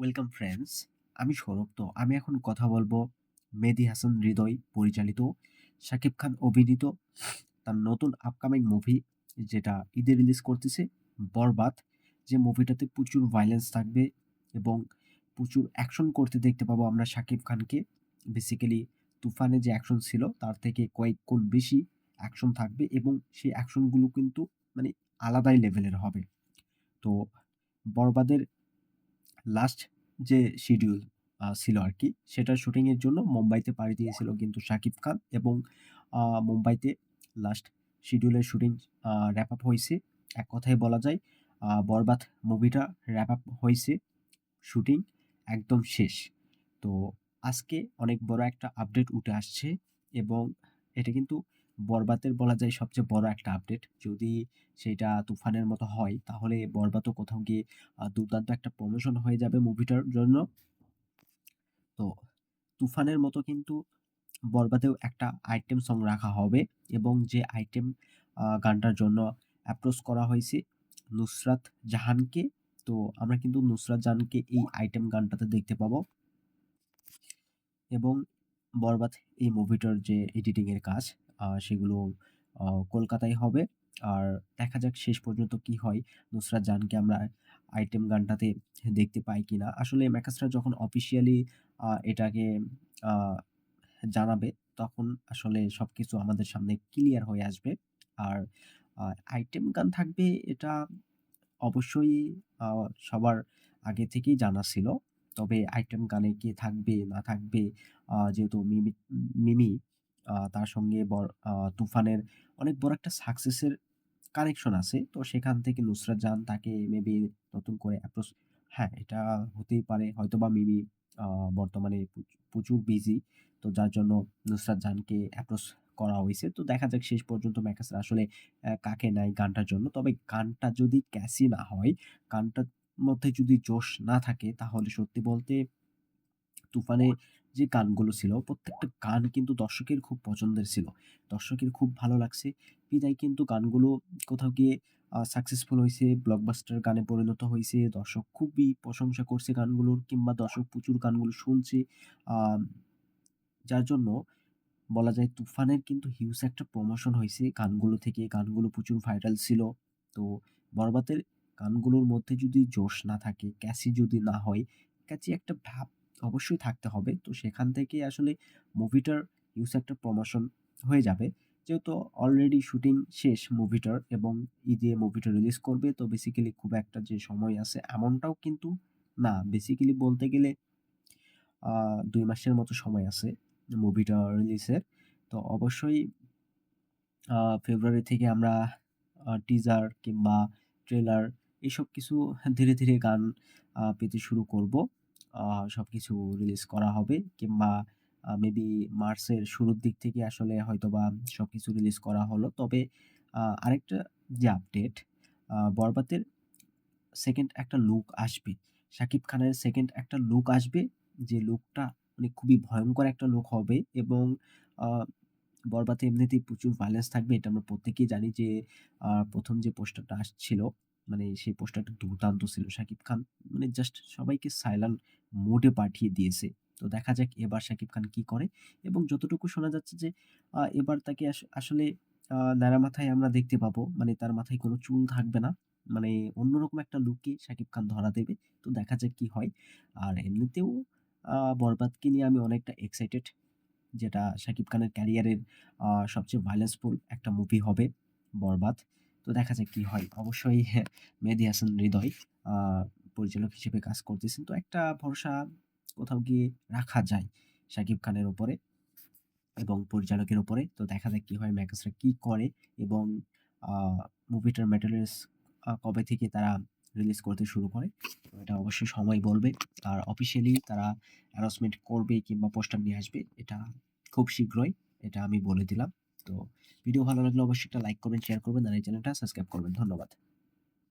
Welcome friends আমি সৌরভ তো। আমি এখন কথা বলব মেহেদী হাসান হৃদয় পরিচালিত, শাকিব খান অভিনীত তার নতুন আপকামিং মুভি যেটা ঈদে রিলিজ করতেছে, বরবাদ। যে মুভিটাতে প্রচুর ভায়োলেন্স থাকবে এবং প্রচুর অ্যাকশন করতে দেখতে পাবো আমরা শাকিব খানকে। বেসিক্যালি তুফানে যে অ্যাকশন ছিল তার থেকে কয়েক গুণ বেশি অ্যাকশন থাকবে এবং সেই অ্যাকশনগুলো কিন্তু মানে আলাদাই লেভেলের হবে। তো বরবাদের লাস্ট যে শিডিউল ছিল আর কি সেটার শুটিংয়ের জন্য মুম্বাইতে পাড়ি দিয়েছিল কিন্তু শাকিব খান এবং মুম্বাইতে লাস্ট শিডিউলের শুটিং র্যাপ আপ হয়েছে এক কথায় বলা যায় বরবাদ মুভিটা র্যাপ আপ হয়েছে শুটিং একদম শেষ। তো আজকে অনেক বড় একটা আপডেট উঠে আসছে এবং এটা কিন্তু বরবাদের বলা যায় সবচেয়ে বড় একটা আপডেট যদি সেটা তুফানের মতো হয়, তাহলে বরবাদও কোথাও গিয়ে দুর্দান্ত একটা প্রমোশন হয়ে যাবে মুভিটার জন্য। তো তুফানের মতো কিন্তু বরবাদেও একটা আইটেম সং রাখা হবে এবং যে আইটেম গানটার জন্য অ্যাপ্রোচ করা হয়েছে, নুসরাত জাহানকে, তো আমরা কিন্তু নুসরাত জাহানকে এই আইটেম গানটাতে দেখতে পাবো। এবং বরবাদ এই মুভিটার যে এডিটিংয়ের কাজ সেগুলো কলকাতায় হবে। আর দেখা যাক শেষ পর্যন্ত কি হয়। নুসরাত জাহানকে আমরা আইটেম গানটাতে দেখতে পাই কি না আসলে ম্যাকাসরা যখন অফিসিয়ালি এটাকে জানাবে, তখন আসলে সব কিছু আমাদের সামনে ক্লিয়ার হয়ে আসবে। আর আইটেম গান থাকবে এটা অবশ্যই সবার আগে থেকেই জানা ছিল। তবে আইটেম গানে কে থাকবে, না থাকবে যেহেতু মিমি মিমি তার সঙ্গে তুফানের অনেক বড় একটা সাকসেসের কানেকশন আছে। তো সেখান থেকে নুসরাত জাহান তাকে মেবি নতুন করে অ্যাপ্রোচ হ্যাঁ এটা হতেই পারে। হয়তো বা মিমি বর্তমানে প্রচুর বিজি তো যার জন্য নুসরাত জাহানকে অ্যাপ্রোচ করা হয়েছে। তো দেখা যাক শেষ পর্যন্ত ম্যাকাসরা আসলে কাকে নেয় গানটার জন্য। তবে গানটা যদি ক্যাসি না হয়, গানটার মধ্যে যদি জোশ না থাকে, তাহলে সত্যি বলতে তুফানে যে গানগুলো ছিল, প্রত্যেকটা গান কিন্তু দর্শকের খুব পছন্দের ছিল। দর্শকের খুব ভালো লাগছে। বিদায় কিন্তু গানগুলো কোথাও গিয়ে সাকসেসফুল হয়েছে ব্লকবাস্টার গানে পরিণত হয়েছে দর্শক খুবই প্রশংসা করছে গানগুলোর, কিংবা দর্শক প্রচুর গানগুলো শুনছে। যার জন্য বলা যায় তুফানের কিন্তু হিউজ একটা প্রমোশন হয়েছে গানগুলো থেকে। গানগুলো প্রচুর ভাইরাল ছিল। তো বরবাদের গানগুলোর মধ্যে যদি জোশ না থাকে ক্যাসি যদি না হয় ক্যাচি একটা ভাব অবশ্যই থাকতে হবে। তো সেখান থেকে আসলে মুভিটার হিউজ একটা প্রমোশন হয়ে যাবে। যেহেতু অলরেডি শুটিং শেষ মুভিটার এবং ঈদে মুভিটা রিলিজ করবে, তো বেসিক্যালি খুব একটা যে সময় আছে এমনটাও কিন্তু না। বেসিক্যালি বলতে গেলে দুই মাসের মতো সময় আছে মুভিটা রিলিজের তো অবশ্যই ফেব্রুয়ারি থেকে আমরা টিজার কিংবা ট্রেলার এসব কিছু ধীরে ধীরে গান পেতে শুরু করব। সব কিছু রিলিজ করা হবে কিংবা মেবি মার্চের শুরুর দিক থেকে আসলে হয়তোবা সব কিছু রিলিজ করা হলো। তবে আরেকটা যে আপডেট বরবাতের সেকেন্ড একটা লুক আসবে। শাকিব খানের সেকেন্ড একটা লুক আসবে। যে লুকটা মানে খুবই ভয়ঙ্কর একটা লুক হবে এবং বরবাদে এমনিতেই প্রচুর ভায়োলেন্স থাকবে। এটা আমরা প্রত্যেকেই জানি যে প্রথম যে পোস্টারটা আসছিল মানে সেই পোস্টারটা দুর্দান্ত ছিল। শাকিব খান মানে জাস্ট সবাইকে সাইলেন্ট মোডে পাঠিয়ে দিয়েছে। তো দেখা যাক এবার শাকিব খান কি করে এবং যতটুকু শোনা যাচ্ছে যে এবার তাকে আসলে ন্যাড়া মাথায় আমরা দেখতে পাবো। মানে তার মাথায় কোনো চুল থাকবে না। মানে অন্যরকম একটা লুকে শাকিব খান ধরা দেবে। তো দেখা যাক কি হয়। আর এমনিতেও বরবাদকে নিয়ে আমি অনেকটা এক্সাইটেড যেটা শাকিব খানের ক্যারিয়ারের সবচেয়ে ভাইলেন্সফুল একটা মুভি হবে বরবাদ। তো দেখা যাক কি হয়। অবশ্যই মেহেদি হাসান হৃদয় পরিচালক হিসেবে কাজ করতেছেন। তো একটা ভরসা কোথাও গিয়ে রাখা যায় শাকিব খানের ওপরে এবং পরিচালকের ওপরে তো দেখা যাক কি হয় ম্যাকাসরা কি করে এবং মুভিটার ম্যাটেরিয়ালস কবে থেকে তারা রিলিজ করতে শুরু করে। তো এটা অবশ্যই সময় বলবে। আর অফিসিয়ালি তারা অ্যানাউন্সমেন্ট করবে কিংবা পোস্টার নিয়ে আসবে, এটা খুব শীঘ্রই, এটা আমি বলে দিলাম। তো ভিডিও ভালো লাগলে অবশ্যই একটা লাইক করবেন শেয়ার করবেন, আর এই চ্যানেলটা সাবস্ক্রাইব করবেন। ধন্যবাদ।